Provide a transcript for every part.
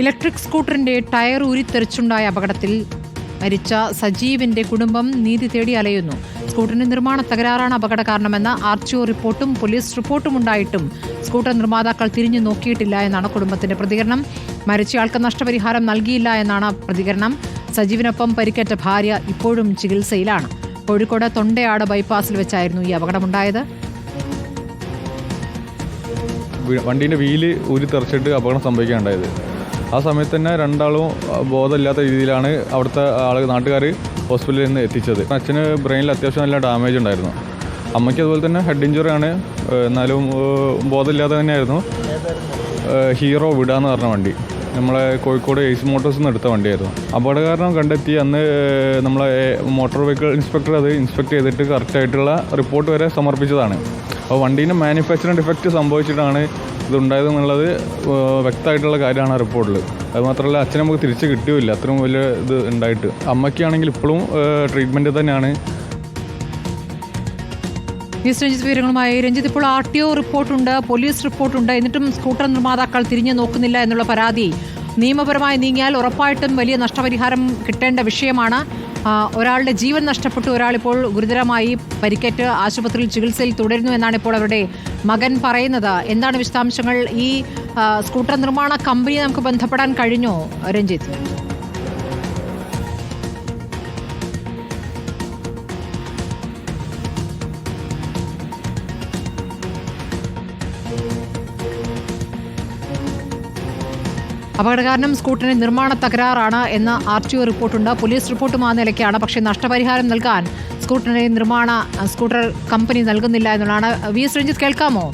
Electric സ്കൂട്ടറിന്റെ tyre ഊരിത്തെറിച്ചുണ്ടായ അപകടത്തിൽ മരിച്ച സജീവിന്റെ കുടുംബം നീതി തേടി അലയുന്നു. സ്കൂട്ടറിന്റെ നിർമ്മാണ തകരാറാണ് അപകട കാരണമെന്ന ആർ റിപ്പോർട്ടും പോലീസ് റിപ്പോർട്ടും ഉണ്ടായിട്ടും സ്കൂട്ടർ നിർമ്മാതാക്കൾ തിരിഞ്ഞു നോക്കിയിട്ടില്ല എന്നാണ് കുടുംബത്തിന്റെ പ്രതികരണം. മരിച്ചയാൾക്ക് നഷ്ടപരിഹാരം നൽകിയില്ല എന്നാണ് പ്രതികരണം. സജീവിനൊപ്പം പരിക്കേറ്റ ഭാര്യ ഇപ്പോഴും ചികിത്സയിലാണ്. കോഴിക്കോട് തൊണ്ടയാട് ബൈപ്പാസിൽ വെച്ചായിരുന്നു ഈ അപകടമുണ്ടായത്. വണ്ടീന്റെ വീൽ ഊരി തെറിച്ചിട്ട് അപകടം സംഭവിക്കുകയുണ്ടായത് ആ സമയത്ത് തന്നെ രണ്ടാളും ബോധമില്ലാത്ത രീതിയിലാണ് അവിടുത്തെ ആൾ നാട്ടുകാർ ഹോസ്പിറ്റലിൽ നിന്ന് എത്തിച്ചത്. അച്ഛന് ബ്രെയിനിൽ അത്യാവശ്യം നല്ല ഡാമേജ് ഉണ്ടായിരുന്നു. അമ്മയ്ക്ക് അതുപോലെ തന്നെ ഹെഡ് ഇഞ്ചുറി ആണ്. എന്നാലും ബോധമില്ലാതെ തന്നെയായിരുന്നു. ഹീറോ വിടാന്ന് പറഞ്ഞ വണ്ടി. നമ്മളെ കോഴിക്കോട് എയ്സ് മോട്ടോഴ്സ് നിന്ന് എടുത്ത വണ്ടിയായിരുന്നു. അപകട കാരണം കണ്ടെത്തി അന്ന് നമ്മളെ മോട്ടോർ വെഹിക്കിൾ ഇൻസ്പെക്ടർ അത് ഇൻസ്പെക്ട് ചെയ്തിട്ട് കറക്റ്റായിട്ടുള്ള റിപ്പോർട്ട് വരെ സമർപ്പിച്ചതാണ്. അപ്പോൾ വണ്ടീന്റെ മാനുഫാക്ചറിങ് ഡിഫക്റ്റ് സംഭവിച്ചിട്ടാണ് ഇതുണ്ടായതെന്നുള്ളത് എന്നുള്ളത് വ്യക്തമായിട്ടുള്ള കാര്യമാണ് ആ റിപ്പോർട്ടിൽ അതുമാത്രമല്ല അച്ഛൻ നമുക്ക് തിരിച്ച് കിട്ടിയില്ല അത്രയും വലിയ ഇത് ഉണ്ടായിട്ട്. അമ്മയ്ക്കാണെങ്കിൽ ഇപ്പോഴും ട്രീറ്റ്മെന്റ് തന്നെയാണ്. ന്യൂസ് രഞ്ജിത്ത് വിവരങ്ങളുമായി രഞ്ജിത്ത്. ഇപ്പോൾ ആർ ടി ഒ റിപ്പോർട്ടുണ്ട് പോലീസ് റിപ്പോർട്ടുണ്ട്. എന്നിട്ടും സ്കൂട്ടർ നിർമ്മാതാക്കൾ തിരിഞ്ഞു നോക്കുന്നില്ല എന്നുള്ള പരാതി. നിയമപരമായി നീങ്ങിയാൽ ഉറപ്പായിട്ടും വലിയ നഷ്ടപരിഹാരം കിട്ടേണ്ട വിഷയമാണ്. ഒരാളുടെ ജീവൻ നഷ്ടപ്പെട്ടു ഒരാളിപ്പോൾ ഗുരുതരമായി പരിക്കേറ്റ് ആശുപത്രിയിൽ ചികിത്സയിൽ തുടരുന്നു എന്നാണ് ഇപ്പോൾ അവരുടെ മകൻ പറയുന്നത്. എന്താണ് വിശദാംശങ്ങൾ? ഈ സ്കൂട്ടർ നിർമ്മാണ കമ്പനി നമുക്ക് ബന്ധപ്പെടാൻ കഴിഞ്ഞോ രഞ്ജിത്ത്? അപകടകാരണം സ്കൂട്ടറിന് നിർമ്മാണ തകരാറാണ് എന്ന ആർ ടി ഒ റിപ്പോർട്ടുണ്ട്. പോലീസ് റിപ്പോർട്ടും ആ നിലയ്ക്കാണ്. പക്ഷേ നഷ്ടപരിഹാരം നൽകാൻ സ്കൂട്ടറിന് നിർമ്മാണ സ്കൂട്ടർ കമ്പനി നൽകുന്നില്ല എന്നുള്ളതാണ്. വി എസ് രഞ്ജിത്ത് കേൾക്കാമോ?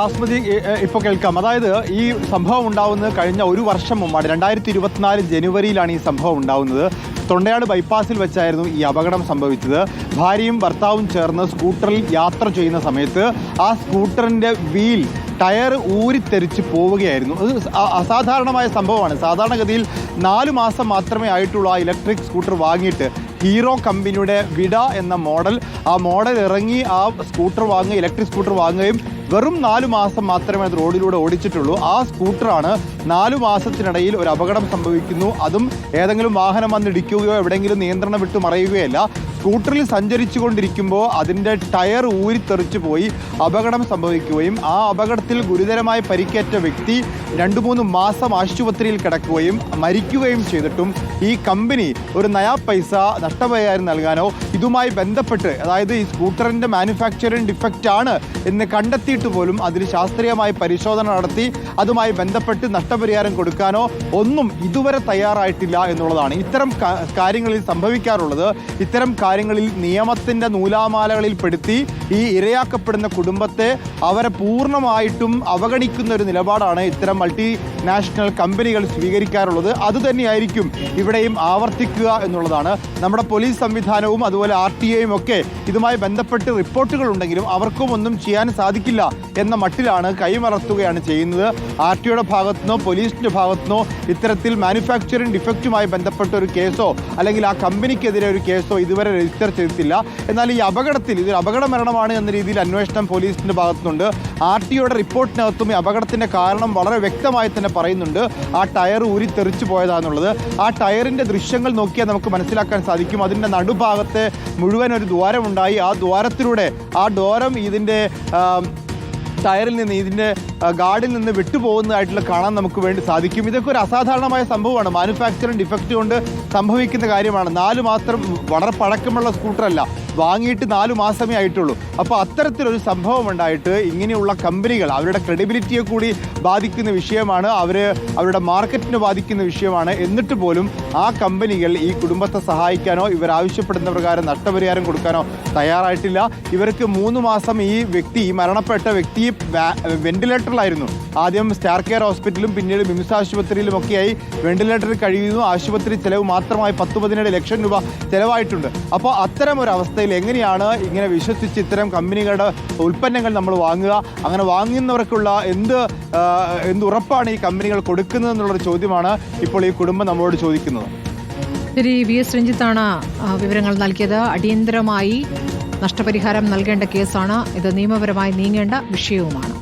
ആസ്മതി ഇപ്പോൾ കേൾക്കാം. അതായത് ഈ സംഭവം ഉണ്ടാവുന്നത് കഴിഞ്ഞ ഒരു വർഷം മുമ്പാണ്. രണ്ടായിരത്തി ഇരുപത്തിനാല് ജനുവരിയിലാണ് ഈ സംഭവം ഉണ്ടാവുന്നത്. തൊണ്ടയാട് ബൈപ്പാസിൽ വെച്ചായിരുന്നു ഈ അപകടം സംഭവിച്ചത്. ഭാര്യയും ഭർത്താവും ചേർന്ന് സ്കൂട്ടറിൽ യാത്ര ചെയ്യുന്ന സമയത്ത് ആ സ്കൂട്ടറിന്റെ വീൽ ടയർ ഊരിത്തെറിച്ച് പോവുകയായിരുന്നു. അത് അസാധാരണമായ സംഭവമാണ്. സാധാരണഗതിയിൽ നാല് മാസം മാത്രമേ ആയിട്ടുള്ളൂ ആ ഇലക്ട്രിക് സ്കൂട്ടർ വാങ്ങിയിട്ട്. ഹീറോ കമ്പനിയുടെ വിഡ എന്ന മോഡൽ. ആ മോഡൽ ഇറങ്ങി ആ സ്കൂട്ടർ വാങ്ങുക ഇലക്ട്രിക് സ്കൂട്ടർ വാങ്ങുകയും വെറും നാലു മാസം മാത്രമേ അത് റോഡിലൂടെ ഓടിച്ചിട്ടുള്ളൂ. ആ സ്കൂട്ടറാണ് നാലു മാസത്തിനിടയിൽ ഒരു അപകടം സംഭവിക്കുന്നു. അതും ഏതെങ്കിലും വാഹനം വന്നിടിക്കുകയോ എവിടെയെങ്കിലും നിയന്ത്രണം വിട്ട് മറയുകയല്ല. സ്കൂട്ടറിൽ സഞ്ചരിച്ചു കൊണ്ടിരിക്കുമ്പോൾ അതിന്റെ ടയർ ഊരിത്തെറിച്ചു പോയി അപകടം സംഭവിക്കുകയും ആ അപകടത്തിൽ ഗുരുതരമായി പരിക്കേറ്റ വ്യക്തി രണ്ട് മൂന്ന് മാസം ആശുപത്രിയിൽ കിടക്കുകയും മരിക്കുകയും ചെയ്തിട്ടും ഈ കമ്പനി ഒരു നയാ പൈസ നഷ്ടപരിഹാരം നൽകാനോ ഇതുമായി ബന്ധപ്പെട്ട് അതായത് ഈ സ്കൂട്ടറിന്റെ മാനുഫാക്ചറിങ് ഡിഫക്റ്റ് ആണ് എന്ന് കണ്ടെത്തിയിട്ട് പോലും അതിൽ ശാസ്ത്രീയമായി പരിശോധന നടത്തി അതുമായി ബന്ധപ്പെട്ട് നഷ്ടപരിഹാരം കൊടുക്കാനോ ഒന്നും ഇതുവരെ തയ്യാറായിട്ടില്ല എന്നുള്ളതാണ് ഇത്തരം കാര്യങ്ങളിൽ സംഭവിക്കാറുള്ളത്. ഇത്തരം കാര്യങ്ങളിൽ നിയമത്തിന്റെ നൂലാമാലകളിൽ പെടുത്തി ഈ ഇരയാക്കപ്പെടുന്ന കുടുംബത്തെ അവരെ പൂർണമായിട്ടും അവഗണിക്കുന്ന ഒരു നിലപാടാണ് ഇത്തരം മൾട്ടി നാഷണൽ കമ്പനികൾ സ്വീകരിക്കാറുള്ളത്. അതുതന്നെയായിരിക്കും ഇവിടെയും ആവർത്തിക്കുക എന്നുള്ളതാണ്. നമ്മുടെ പോലീസ് സംവിധാനവും അതുപോലെ ആർ ടി ഐയും ഒക്കെ ഇതുമായി ബന്ധപ്പെട്ട് റിപ്പോർട്ടുകൾ ഉണ്ടെങ്കിലും അവർക്കും ഒന്നും ചെയ്യാൻ സാധിക്കില്ല എന്ന മട്ടിലാണ് കൈമറത്തുകയാണ് ചെയ്യുന്നത്. ആർ ടി യുടെ ഭാഗത്തുനിന്നോ പോലീസിന്റെ ഭാഗത്തുനിന്നോ ഇത്തരത്തിൽ മാനുഫാക്ചറിംഗ് ഡിഫക്റ്റുമായി ബന്ധപ്പെട്ട ഒരു കേസോ അല്ലെങ്കിൽ ആ കമ്പനിക്കെതിരെ ഒരു കേസോ ഇതുവരെ രജിസ്റ്റർ ചെയ്തിട്ടില്ല. എന്നാൽ ഈ അപകടത്തിൽ ഇതൊരു അപകട മരണമാണ് എന്ന രീതിയിൽ അന്വേഷണം പോലീസിന്റെ ഭാഗത്തുനിന്നുണ്ട്. ആർ ടി യുടെ റിപ്പോർട്ടിനകത്തും ഈ അപകടത്തിന്റെ കാരണം വളരെ വ്യക്തമായി തന്നെ പറയുന്നുണ്ട്. ആ ടയർ ഊരി തെറിച്ചു പോയതാണെന്നുള്ളത് ആ ടയറിന്റെ ദൃശ്യങ്ങൾ നോക്കിയാൽ നമുക്ക് മനസ്സിലാക്കാൻ സാധിക്കും. അതിന്റെ നടുഭാഗത്തെ മുഴുവൻ ഒരു ദ്വാരമുണ്ടായി. ആ ദ്വാരത്തിലൂടെ ആ ദ്വാരം ഇതിന്റെ ആ, ടയറിൽ നിന്ന് ഇതിന്റെ ഗാർഡിൽ നിന്ന് വിട്ടുപോകുന്നതായിട്ടുള്ള കാണാൻ നമുക്ക് വേണ്ടി സാധിക്കും. ഇതൊക്കെ ഒരു അസാധാരണമായ സംഭവമാണ്. മാനുഫാക്ചറിങ് ഡിഫക്റ്റ് കൊണ്ട് സംഭവിക്കുന്ന കാര്യമാണ്. നാല് മാസം വളരെ പഴക്കമുള്ള സ്കൂട്ടറല്ല. വാങ്ങിയിട്ട് നാല് മാസമേ ആയിട്ടുള്ളൂ. അപ്പോൾ അത്തരത്തിലൊരു സംഭവം ഉണ്ടായിട്ട് ഇങ്ങനെയുള്ള കമ്പനികൾ അവരുടെ ക്രെഡിബിലിറ്റിയെ കൂടി ബാധിക്കുന്ന വിഷയമാണ്. അവർ അവരുടെ മാർക്കറ്റിനെ ബാധിക്കുന്ന വിഷയമാണ്. എന്നിട്ട് പോലും ആ കമ്പനികൾ ഈ കുടുംബത്തെ സഹായിക്കാനോ ഇവർ ആവശ്യപ്പെടുന്ന പ്രകാരം നഷ്ടപരിഹാരം കൊടുക്കാനോ തയ്യാറായിട്ടില്ല. ഇവർക്ക് മൂന്ന് മാസം ഈ വ്യക്തി മരണപ്പെട്ട വ്യക്തി വെന്റിലേറ്ററിലായിരുന്നു. ആദ്യം സ്റ്റാർ കെയർ ഹോസ്പിറ്റലിലും പിന്നീട് മിംസ് ആശുപത്രിയിലും ഒക്കെയായി വെന്റിലേറ്ററിൽ കഴിയുന്നു. ആശുപത്രി ചെലവ് മാത്രമായി പത്ത് പതിനേഴ് ലക്ഷം രൂപ ചെലവായിട്ടുണ്ട്. അപ്പോൾ അത്തരം ഒരു അവസ്ഥയിൽ എങ്ങനെയാണ് ഇങ്ങനെ വിശ്വസിച്ച് ഇത്തരം കമ്പനികളുടെ ഉൽപ്പന്നങ്ങൾ നമ്മൾ വാങ്ങുക? അങ്ങനെ വാങ്ങുന്നവർക്കുള്ള എന്ത് എന്ത് ഉറപ്പാണ് ഈ കമ്പനികൾ കൊടുക്കുന്നത് ചോദ്യമാണ് ഇപ്പോൾ ഈ കുടുംബം നമ്മളോട് ചോദിക്കുന്നത്. ശരി വി എസ് രഞ്ജിത്താണ് വിവരങ്ങൾ നൽകിയത്. അടിയന്തരമായി നഷ്ടപരിഹാരം നൽകേണ്ട കേസാണ്. ഇത് നിയമപരമായി നീങ്ങേണ്ട വിഷയവുമാണ്.